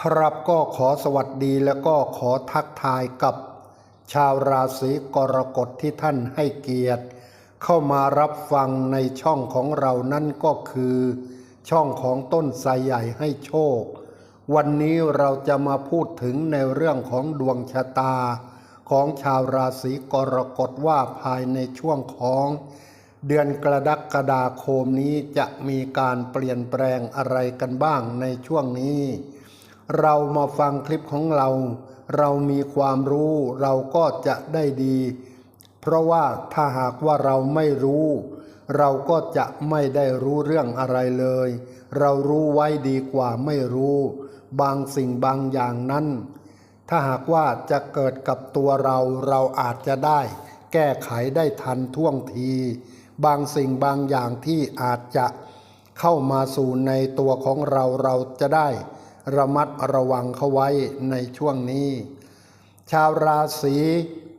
ครับก็ขอสวัสดีแล้วก็ขอทักทายกับชาวราศีกรกฎที่ท่านให้เกียรติ เข้ามารับฟังในช่องของเรานั่นก็คือ ช่องของต้นไทรใหญ่ให้โชค วันนี้เราจะมาพูดถึงในเรื่องของดวงชะตา ของชาวราศีกรกฎว่าภายในช่วงของ เดือนกรดักกฎาคมนี้จะมีการเปลี่ยนแปลงอะไรกันบ้างในช่วงนี้ เรามาฟังคลิปของเรา เรามีความรู้เราก็จะได้ดี เพราะว่าถ้าหากว่าเราไม่รู้ เราก็จะไม่ได้รู้เรื่องอะไรเลย เรารู้ไว้ดีกว่าไม่รู้ บางสิ่งบางอย่างนั้น ถ้าหากว่าจะเกิดกับตัวเราเราอาจจะได้ แก้ไขได้ทันท่วงที บางสิ่งบางอย่างที่อาจจะเข้ามาสู่ในตัวของเราเราจะได้ ระมัดระวังเขาไว้ในช่วงนี้ ชาวราศี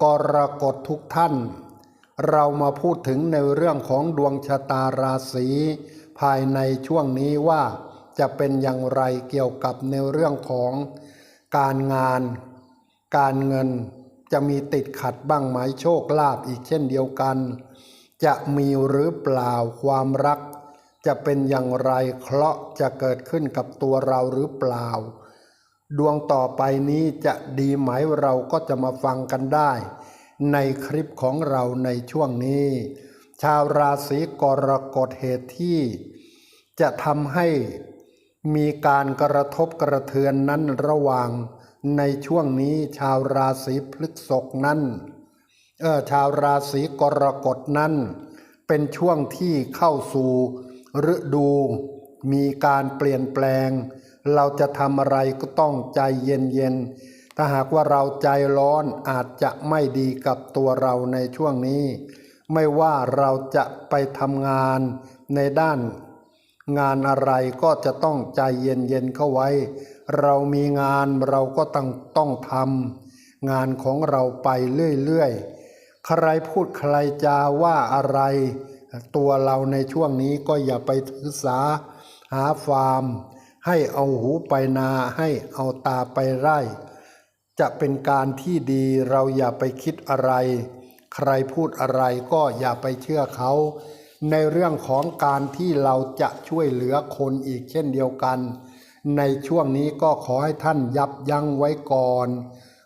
กรกฎทุกท่าน เรามาพูดถึงในเรื่องของดวงชะตาราศีภายในช่วงนี้ว่าจะเป็นอย่างไรเกี่ยวกับในเรื่องของการงาน การเงินจะมีติดขัดบ้างไหมโชคลาภอีกเช่นเดียวกัน จะมีหรือเปล่าความรัก จะเป็นอย่างไรเคราะห์จะเกิดขึ้นกับตัวเราหรือเปล่า ดวงต่อไปนี้จะดีไหมเราก็จะมาฟังกันได้ ในคลิปของเราในช่วงนี้ ชาวราศีกรกฎเหตุที่ จะทำให้มีการกระทบกระเทือนนั้นระหว่าง ในช่วงนี้ชาวราศีพฤษภนั้นเออชาวราศีกรกฎนั้น เป็นช่วงที่เข้าสู่ ฤดู มีการเปลี่ยนแปลง เราจะทำอะไรก็ต้องใจเย็นๆถ้าหากว่าเราใจร้อนอาจจะไม่ดีกับตัวเราในช่วงนี้ ไม่ว่าเราจะไปทำงานในด้าน งานอะไรก็จะต้องใจเย็นๆเข้าไว้ เรามีงานเราก็ต้องต้องทำงานของเราไปเรื่อยๆ ใครพูดใครจาว่าอะไร ตัวเราในช่วงนี้ก็อย่าไปถือสาหาฟาร์ม ให้เอาหูไปนาให้เอาตาไปไร่ จะเป็นการที่ดีเราอย่าไปคิดอะไร ใครพูดอะไรก็อย่าไปเชื่อเขา ในเรื่องของการที่เราจะช่วยเหลือคนอีกเช่นเดียวกัน ในช่วงนี้ก็ขอให้ท่านยับยั้งไว้ก่อน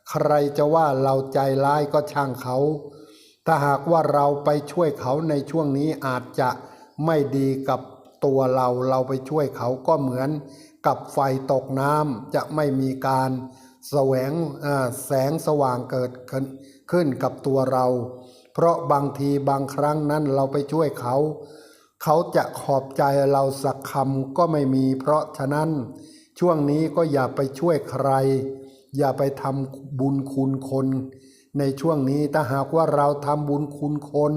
ใครจะว่าเราใจร้ายก็ช่างเขา ถ้าหากว่าเราไปช่วยเขาในช่วงนี้อาจจะไม่ดีกับตัวเราเราไปช่วยเขาก็เหมือนกับไฟตกน้ำจะไม่มีการแสวงแสงสว่างเกิดขึ้นกับตัวเรา เพราะบางทีบางครั้งนั้นเราไปช่วยเขา เขาจะขอบใจเราสักคำก็ไม่มี เพราะฉะนั้นช่วงนี้ก็อย่าไปช่วยใคร อย่าไปทำบุญคุณคน ในช่วงนี้ถ้าหากว่าเราทำบุญคุณคน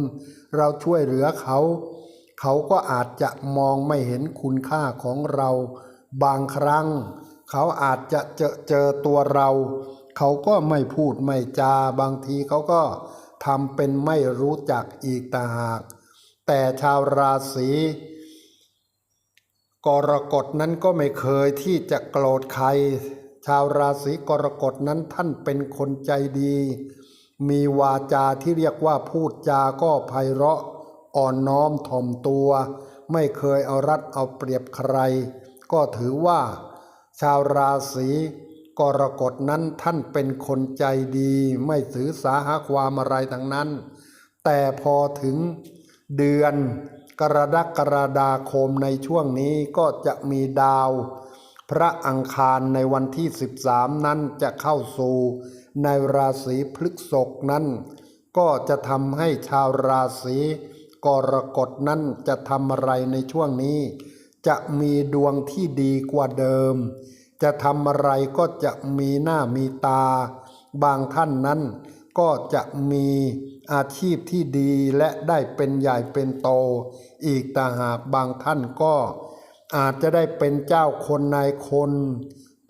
เราช่วยเหลือเขา เขาก็อาจจะมองไม่เห็นคุณค่าของเรา บางครั้ง เขาอาจจะเจอเจอตัวเรา เขาก็ไม่พูดไม่จา บางทีเขาก็ทำเป็นไม่รู้จักอีกต่างหาก แต่ชาวราศีกรกฎนั้นก็ไม่เคยที่จะโกรธใคร ชาวราศีกรกฎนั้นท่านเป็นคนใจดี มีวาจาที่เรียกว่าพูดจาก็ไพเราะอ่อนน้อมถ่อมตัว ไม่เคยเอารัดเอาเปรียบใคร ก็ถือว่า ชาวราศีกรกฎนั้นท่านเป็นคนใจดี ไม่ถือสาหาความอะไรทั้งนั้น แต่พอถึงเดือนกรดกรดาคมในช่วงนี้ก็จะมีดาว พระอังคารในวันที่ 13 นั้นจะเข้าสู่ ในราศีพฤกษภนั้น ก็จะทำให้ชาวราศีกรกฎนั้นจะทำอะไรในช่วงนี้ จะมีดวงที่ดีกว่าเดิม จะทำอะไรก็จะมีหน้ามีตา บางท่านนั้น ก็จะมีอาชีพที่ดีและได้เป็นใหญ่เป็นโต อีกต่างหากบางท่านก็ อาจจะได้เป็นเจ้าคนนายคน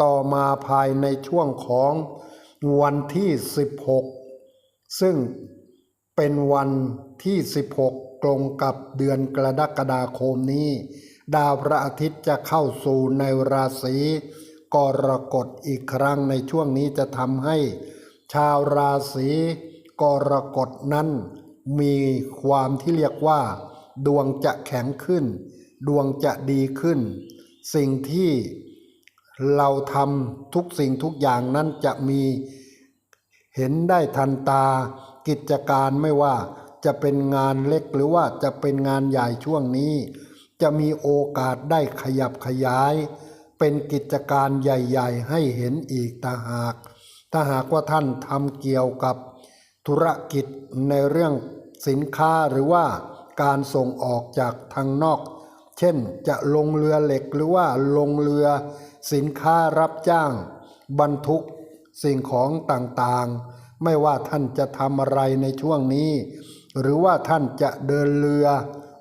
ต่อมาภายในช่วงของ วันที่ 16 ซึ่งเป็นวันที่ 16 ตรงกับเดือนกรกฎาคมนี้ ดาวพระอาทิตย์จะเข้าสู่ในราศีกรกฎอีกครั้งในช่วงนี้จะทำให้ ชาวราศีกรกฎนั้น มีความที่เรียกว่า ดวงจะแข็งขึ้น ดวงจะดีขึ้น สิ่งที่ เราทำทุกสิ่งทุกอย่างนั้นจะมีเห็นได้ทันตา กิจการไม่ว่าจะเป็นงานเล็กหรือว่าจะเป็นงานใหญ่ช่วงนี้ จะมีโอกาสได้ขยับขยาย เป็นกิจการใหญ่ ๆ ให้เห็นอีกตาหาก ถ้าหากว่าท่านทำเกี่ยวกับธุรกิจในเรื่องสินค้าหรือว่าการส่งออกจากทางนอก เช่นจะลงเรือเหล็กหรือว่าลงเรือ สินค้ารับจ้าง บรรทุกสิ่งของต่างๆ ไม่ว่าท่านจะทำอะไรในช่วงนี้ หรือว่าท่านจะเดินเรือ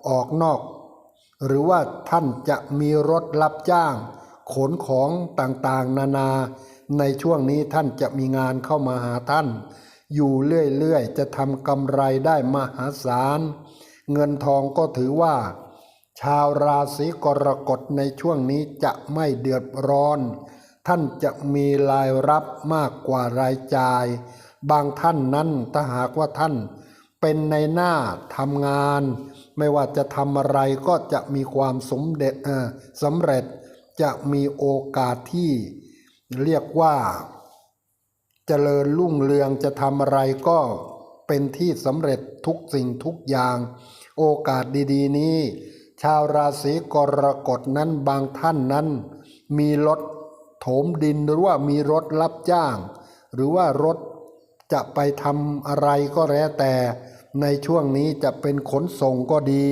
ออกนอก หรือว่าท่านจะมีรถรับจ้าง ขนของต่างๆ นานา ในช่วงนี้ท่านจะมีงานเข้ามาหาท่าน อยู่เรื่อยๆ จะทำกำไรได้มหาศาล เงินทองก็ถือว่า ชาวราศีกรกฎในช่วงนี้จะไม่เดือดร้อน ท่านจะมีรายรับมากกว่ารายจ่าย บางท่านนั้นถ้าหากว่าท่าน เป็นในหน้าทำงาน ไม่ว่าจะทำอะไรก็จะมีความสมเด็จสำเร็จจะมีโอกาสที่เรียกว่าเจริญรุ่งเรืองจะทำอะไรก็เป็นที่สำเร็จทุกสิ่งทุกอย่าง โอกาสดี ๆ นี้ ชาวราศีกรกฎนั้นบางท่านนั้น มีรถโถมดินหรือว่ามีรถรับจ้าง หรือว่ารถจะไปทำอะไรก็แล้วแต่ ในช่วงนี้จะเป็นขนส่งก็ดี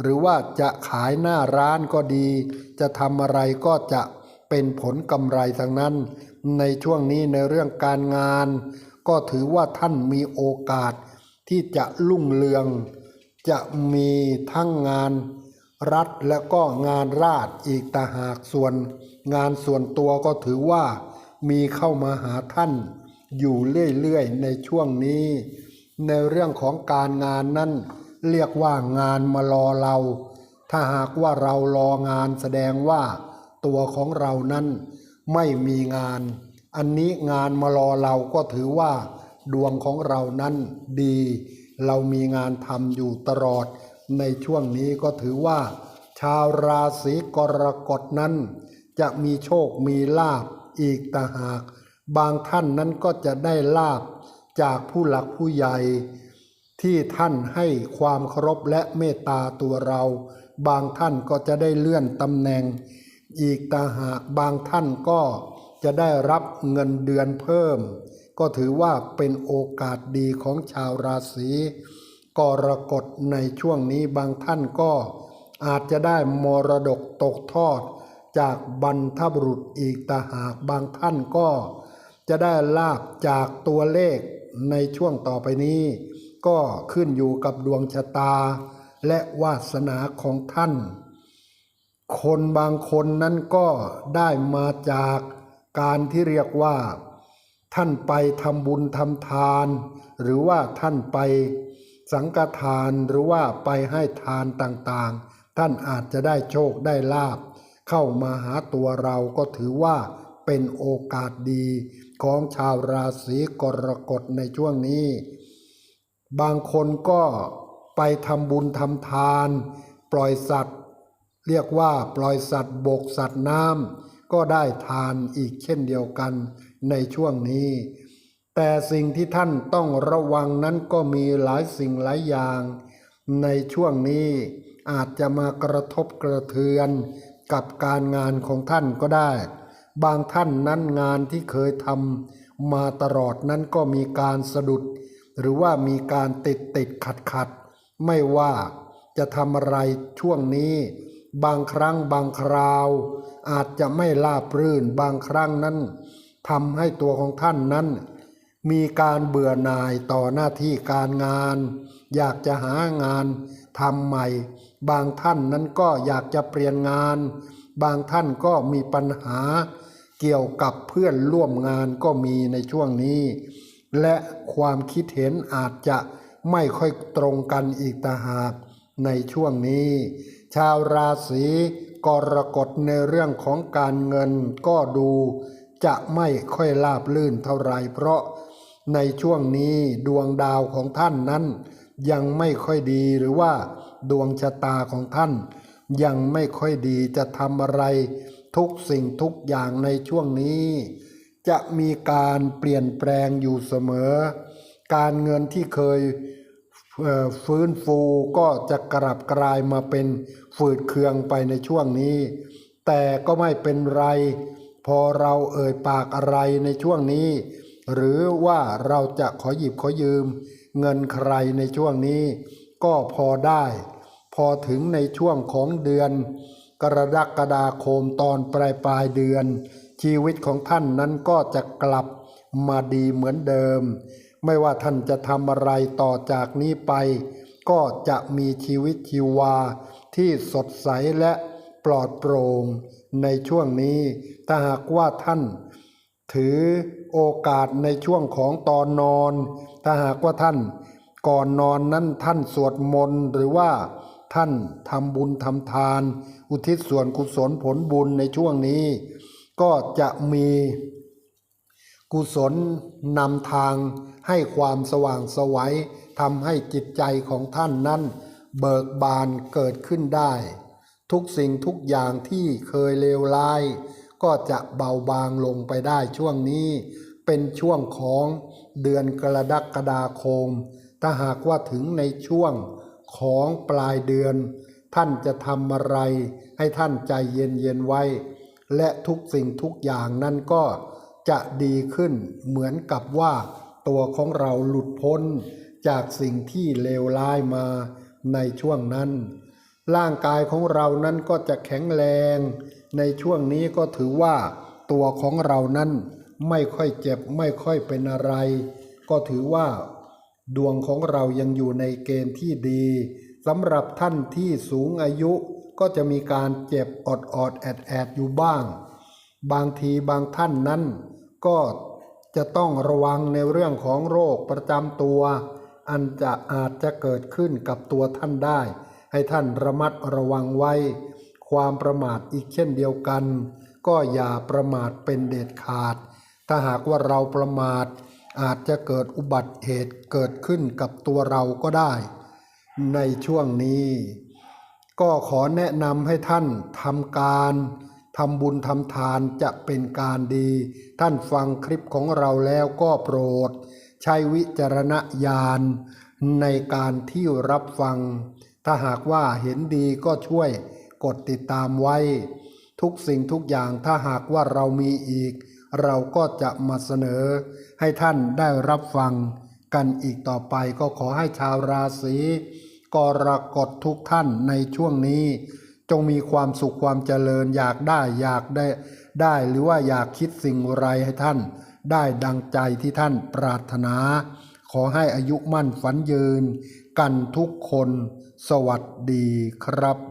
หรือว่าจะขายหน้าร้านก็ดี จะทำอะไรก็จะเป็นผลกำไรทั้งนั้น ในช่วงนี้ในเรื่องการงาน ก็ถือว่าท่านมีโอกาสที่จะรุ่งเรือง จะมีทั้งงาน รัฐและก็งานราชอีกต่หากส่วน งานส่วนตัวก็ถือว่ามีเข้ามาหาท่าน อยู่เรื่อยๆในช่วงนี้ ในเรื่องของการงานนั้น เรียกว่างานมารอเรา ถ้าหากว่าเรารองานแสดงว่าตัวของเรานั้นไม่มีงาน อันนี้งานมารอเราก็ถือว่า ดวงของเรานั้นดี เรามีงานทำอยู่ตลอด ในช่วงนี้ก็ถือว่า ชาวราศีกรกฎนั้น จะมีโชคมีลาบอีกต่างหาก บางท่านนั้นก็จะได้ลาบจากผู้หลักผู้ใหญ่ ที่ท่านให้ความเคารพและเมตตาตัวเรา บางท่านก็จะได้เลื่อนตำแหน่ง อีกต่างหากบางท่านก็จะได้รับเงินเดือนเพิ่ม ก็ถือว่าเป็นโอกาสดีของชาวราศี กรกฎในช่วงนี้บางท่านก็อาจจะได้มรดกตกทอด จากบรรทบุรุษอีกต่าหากบางท่านก็จะได้ลาบจากตัวเลขในช่วงต่อไปนี้ ก็ขึ้นอยู่กับดวงชะตา และวาสนาของท่าน คนบางคนนั้นก็ได้มาจากการที่เรียกว่า ท่านไปทำบุญทำทาน หรือว่าท่านไป สังฆทานหรือว่าไปให้ทานต่างๆ ท่านอาจจะได้โชคได้ลาบ เข้ามาหาตัวเราก็ถือว่าเป็นโอกาสดีของชาวราศีกรกฎในช่วงนี้ บางคนก็ไปทำบุญทำทาน ปล่อยสัตว์ เรียกว่าปล่อยสัตว์บกสัตว์น้ำก็ได้ทานอีกเช่นเดียวกันในช่วงนี้ แต่สิ่งที่ท่านต้องระวังนั้นก็มีหลายสิ่งหลายอย่าง ในช่วงนี้อาจจะมากระทบกระเทือนกับการงานของท่านก็ได้ บางท่านนั้นงานที่เคยทำมาตลอดนั้นก็มีการสะดุด หรือว่ามีการติดติดขัดขัดไม่ว่าจะทำอะไรช่วงนี้ บางครั้งบางคราว อาจจะไม่ราบรื่นบางครั้งนั้นทำให้ตัวของท่านนั้น มีการเบื่อหน่ายต่อหน้าที่การงาน อยากจะหางานทำใหม่ บางท่านนั้นก็อยากจะเปลี่ยนงาน บางท่านก็มีปัญหา เกี่ยวกับเพื่อนร่วมงานก็มีในช่วงนี้ และความคิดเห็นอาจจะไม่ค่อยตรงกันอีกต่างหากในช่วงนี้ ชาวราศีกรกฎในเรื่องของการเงินก็ดูจะไม่ค่อยราบลื่นเท่าไหร่เพราะ ในช่วงนี้ดวงดาวของท่านนั้น ยังไม่ค่อยดีหรือว่าดวงชะตาของท่าน ยังไม่ค่อยดีจะทำอะไร ทุกสิ่งทุกอย่างในช่วงนี้ จะมีการเปลี่ยนแปลงอยู่เสมอ การเงินที่เคยฟื้นฟูก็จะกลับกลายมาเป็นฝืดเคืองไปในช่วงนี้ แต่ก็ไม่เป็นไร พอเราเอ่ยปากอะไรในช่วงนี้ หรือว่าเราจะขอหยิบขอยืม เงินใครในช่วงนี้ ก็พอได้ พอถึงในช่วงของเดือน กรกฎาคมตอนปลายปลายเดือน ชีวิตของท่านนั้นก็จะกลับมาดีเหมือนเดิม ไม่ว่าท่านจะทำอะไรต่อจากนี้ไป ก็จะมีชีวิตชีวาที่สดใสและปลอดโปร่งในช่วงนี้ถ้าหากว่าท่าน ถือโอกาสในช่วงของตอนนอน ถ้าหากว่าท่านก่อนนอนนั้นท่านสวดมนต์หรือว่าท่านทำบุญทำทาน อุทิศส่วนกุศลผลบุญในช่วงนี้ ก็จะมีกุศลนำทางให้ความสว่างไสวัยทำให้จิตใจของท่านนั้น เบิกบานเกิดขึ้นได้ ทุกสิ่งทุกอย่างที่เคยเลวร้าย ก็จะเบาบางลงไปได้ช่วงนี้ เป็นช่วงของเดือนกรกฎาคม ถ้าหากว่าถึงในช่วงของปลายเดือน ท่านจะทำอะไร ให้ท่านใจเย็นๆไว้ และทุกสิ่งทุกอย่างนั้นก็จะดีขึ้นเหมือนกับว่าตัวของเราหลุดพ้นจากสิ่งที่เลวร้ายมาในช่วงนั้น ร่างกายของเรานั้นก็จะแข็งแรง ในช่วงนี้ก็ถือว่า ตัวของเรานั้นไม่ค่อยเจ็บไม่ค่อยเป็นอะไร ก็ถือว่า ดวงของเรายังอยู่ในเกณฑ์ที่ดีสำหรับท่านที่สูงอายุก็จะมีการเจ็บอดอดแอดแอดอยู่บ้าง บางทีบางท่านนั้น ก็จะต้องระวังในเรื่องของโรคประจำตัว อันจะอาจจะเกิดขึ้นกับตัวท่านได้ ให้ท่านระมัดระวังไว้ ความประมาทอีกเช่นเดียวกัน ก็อย่าประมาทเป็นเด็ดขาด ถ้าหากว่าเราประมาท อาจจะเกิดอุบัติเหตุเกิดขึ้นกับตัวเราก็ได้ ในช่วงนี้ ก็ขอแนะนำให้ท่านทำการทำบุญทำทานจะเป็นการดี ท่านฟังคลิปของเราแล้วก็โปรด ใช้วิจารณญาณในการที่รับฟัง ถ้าหากว่าเห็นดีก็ช่วยกดติดตามไว้ ทุกสิ่งทุกอย่างถ้าหากว่าเรามีอีก เราก็จะมาเสนอ ให้ท่านได้รับฟัง กันอีกต่อไปก็ขอให้ชาวราศีกรกฎทุกท่านในช่วงนี้ จงมีความสุขความเจริญอยากได้อยากได้ ได้หรือว่าอยากคิดสิ่งไรให้ท่าน ได้ดังใจที่ท่านปรารถนา ขอให้อายุมั่นฝันยืน กันทุกคน สวัสดีครับ